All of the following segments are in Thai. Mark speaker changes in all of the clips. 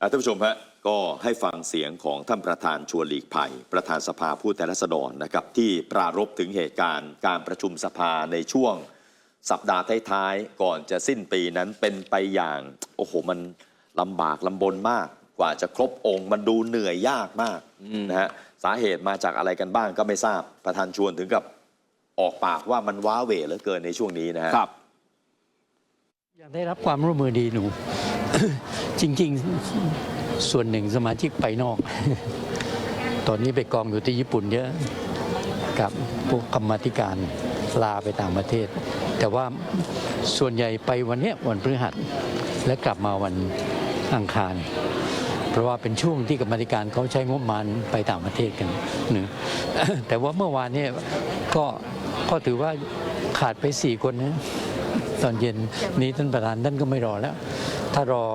Speaker 1: อะท่านผู้ชมฮะก็ให้ฟังเสียงของท่านประธานชวนหลีกภัย ประธานสภาผู้แทนราษฎรนะครับ ที่ปรารบถึงเหตุการณ์การประชุมสภาในช่วงสัปดาห์ท้ายๆ ก่อนจะสิ้นปีนั้นเป็นไปอย่าง โอ้โห มันลำบากลำบนมาก กว่าจะครบองค์มันดูเหนื่อยยากมากนะฮะสาเหตุมาจากอะไรกันบ้างก็ไม่ทราบประธานชวนถึงกับออกปากว่ามันว้าเหวเหลือเกินในช่วงนี้นะฮะ
Speaker 2: ครับ
Speaker 3: อยากได้รับความร่วมมือดีหนู จริง ๆ ส่วนหนึ่งสมาชิกไปนอก ตอนนี้ไปกองอยู่ที่ญี่ปุ่นเยอะกับพวกกรรมธิการลาไปต่างประเทศ แต่ว่าส่วนใหญ่ไปวันนี้วันพฤหัส และกลับมาวันอังคาร เพราะว่าเป็นช่วงที่กรรมธิการเขาใช้งบประมาณไปต่างประเทศกันหนึ่งแต่ว่าเมื่อวานเนี่ยก็ก็ถือว่าขาดไปสี่คนนะตอนเย็นนี้ท่านประธานท่านก็ไม่รอแล้ว ถ้ารอ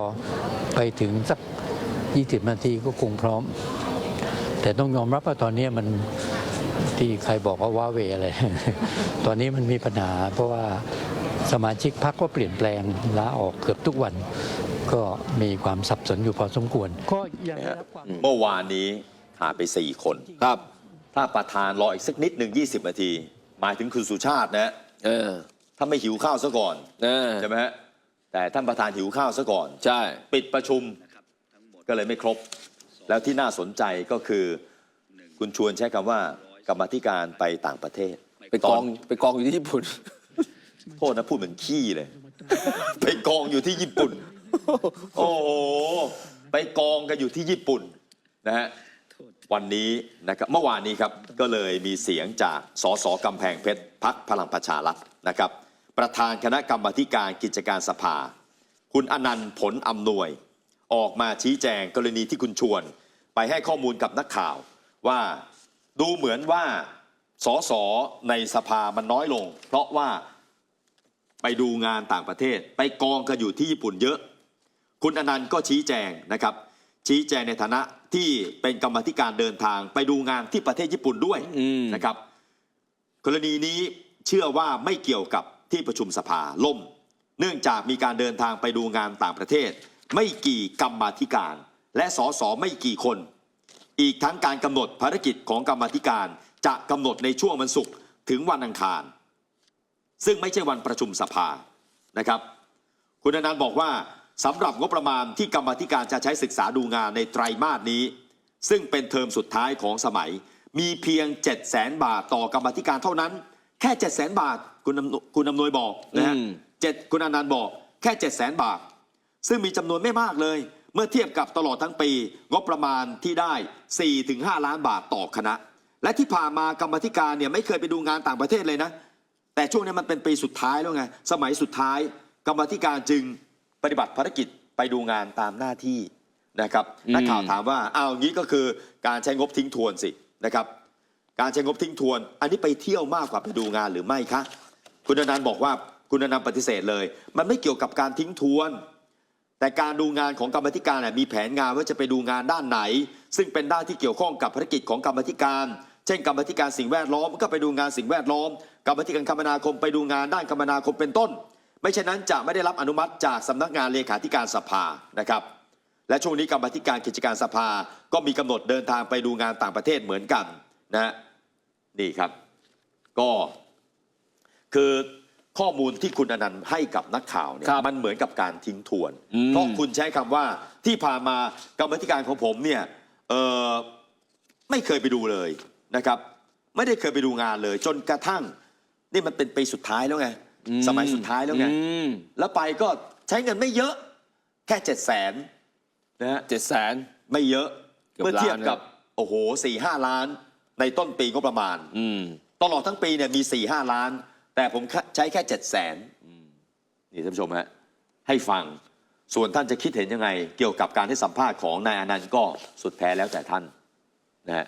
Speaker 3: ไปถึงสัก 20 นาทีก็คงพร้อม แต่ต้องยอมรับว่าตอนนี้มันที่ใครบอกว่าว้าเหวอะไร ตอนนี้มันมีปัญหา เพราะว่าสมาชิกพรรคก็เปลี่ยนแปลงลาออกเกือบทุกวัน ก็มีความสับสนอยู่พอสมควร ก็ยังได้รับความ
Speaker 1: เมื่อวานนี้หาไปสี่คน
Speaker 2: ครับ
Speaker 1: ถ้าประธานรออีกสักนิดหนึ่ง20 นาที หมายถึงคุณสุชาตินะ
Speaker 2: เออ
Speaker 1: ถ้าไม่หิวข้าวซะก่อน
Speaker 2: เออ
Speaker 1: ใช่ไหมฮะ แต่ท่านประธานหิวข้าวซะก่อน
Speaker 2: ใช่
Speaker 1: ปิดประชุมก็เลยไม่ครบ แล้วที่น่าสนใจก็คือ คุณชวนใช้คำว่ากรรมาธิการไปต่างประเทศ
Speaker 2: ไปกองไปกองอยู่ที่ญี่ปุ่น
Speaker 1: โทษนะพูดเหมือนขี้เลย ไปกองอยู่ที่ญี่ปุ่น โอ้โหไปกองกันอยู่ที่ญี่ปุ่นนะฮะวันนี้นะครับเมื่อวานนี้ครับก็เลยมีเสียงจากสสกำแพงเพชรพักพลังประชารัฐนะครับ ประธานคณะกรรมาธิการกิจการสภา คุณอนันต์ผลอำนวย ออกมาชี้แจงกรณีที่คุณชวน ไปให้ข้อมูลกับนักข่าวว่าดูเหมือนว่าสสในสภามันน้อยลง เพราะว่าไปดูงานต่างประเทศ ไปกองกันอยู่ที่ญี่ปุ่นเยอะ คุณอนันต์ก็ชี้แจงนะครับ ชี้แจงในฐานะที่เป็นกรรมธิการเดินทาง ไปดูงานที่ประเทศญี่ปุ่นด้วยนะครับ กรณีนี้เชื่อว่าไม่เกี่ยวกับ ที่ประชุมสภาล่ม เนื่องจากมีการเดินทางไปดูงานต่างประเทศ ไม่กี่กรรมาธิการ และสสไม่กี่คน อีกทั้งการกำหนดภารกิจของกรรมาธิการจะกำหนดในช่วงวันศุกร์ถึงวันอังคาร ซึ่งไม่ใช่วันประชุมสภานะครับ คุณอนันต์บอกว่าสำหรับงบประมาณที่กรรมธิการจะใช้ศึกษาดูงานในไตรมาสนี้ ซึ่งเป็นเทอมสุดท้ายของสมัย มีเพียง 7 0 0แสนบาทต่อกรรมธิการเท่านั้น แค่7 0 0แสนบาทคุณอำนวยคุณอำนวยบอกนะฮะ
Speaker 2: อืม
Speaker 1: เจ็ดคุณอนันต์บอกแค่7 0 0แสนบาท ซึ่งมีจำนวนไม่มากเลย เมื่อเทียบกับตลอดทั้งปี งบประมาณที่ได้ 4-5 ล้านบาทต่อคณะ และที่ผ่านมากรรมาธิการเนี่ยไม่เคยไปดูงานต่างประเทศเลยนะ แต่ช่วงนี้มันเป็นปีสุดท้ายแล้วไง สมัยสุดท้าย กรรมาธิการจึงปฏิบัติภารกิจไปดูงานตามหน้าที่นะครับ
Speaker 2: อืม
Speaker 1: นักข่าวถามว่า อ้าวงี้ก็คือการใช้งบทิ้งทวนสินะครับ การใช้งบทิ้งทวน อันนี้ไปเที่ยวมากกว่าไปดูงานหรือไม่คะ คุณอนันต์บอกว่าคุณอนันต์ปฏิเสธเลย มันไม่เกี่ยวกับการทิ้งทวน แต่การดูงานของกรรมธิการมีแผนงานว่าจะไปดูงานด้านไหน ซึ่งเป็นด้านที่เกี่ยวข้องกับภารกิจของกรรมธิการ เช่น กรรมธิการสิ่งแวดล้อมก็ไปดูงานสิ่งแวดล้อม กรรมธิการคมนาคมไปดูงานด้านคมนาคมเป็นต้น ไม่เช่นนั้นจะไม่ได้รับอนุมัติจากสำนักงานเลขาธิการสภานะครับและช่วงนี้กรรมธิการกิจการสภาก็มีกำหนดเดินทางไปดูงานต่างประเทศเหมือนกัน นะฮะนี่ครับ ก็คือข้อมูลที่คุณอนันต์ให้กับนักข่าวเนี่ย
Speaker 2: ครับ
Speaker 1: มันเหมือนกับการทิ้งทวน
Speaker 2: อืม
Speaker 1: เพราะคุณใช้คำว่าที่ผ่านมากรรมาธิการของผมเนี่ยเออไม่เคยไปดูเลยนะครับ ไม่ได้เคยไปดูงานเลย จนกระทั่ง นี่มันเป็นปีสุดท้ายแล้วไง
Speaker 2: อืม
Speaker 1: สมัยสุดท้ายแล้วไง
Speaker 2: อืม
Speaker 1: แล้วไปก็ใช้เงินไม่เยอะแค่เจ็ดแสนนะฮะ
Speaker 2: เจ็ดแสน
Speaker 1: ไม่เยอะ
Speaker 2: เกือบ
Speaker 1: เมื่อเทียบ
Speaker 2: ล้าน
Speaker 1: กับโอ้โหสี่ห้าล้าน ในต้นปีงบประมาณ
Speaker 2: อืม
Speaker 1: ตลอดทั้งปีเนี่ยมี4ี่ห้าล้าน แต่ผมใช้แค่เจ็ดแสนนี่ท่านผู้ชมฮะให้ฟังส่วนท่านจะคิดเห็นยังไง เกี่ยวกับการให้สัมภาษณ์ของนายอนันต์ก็สุดแท้แล้วแต่ท่านนะฮะ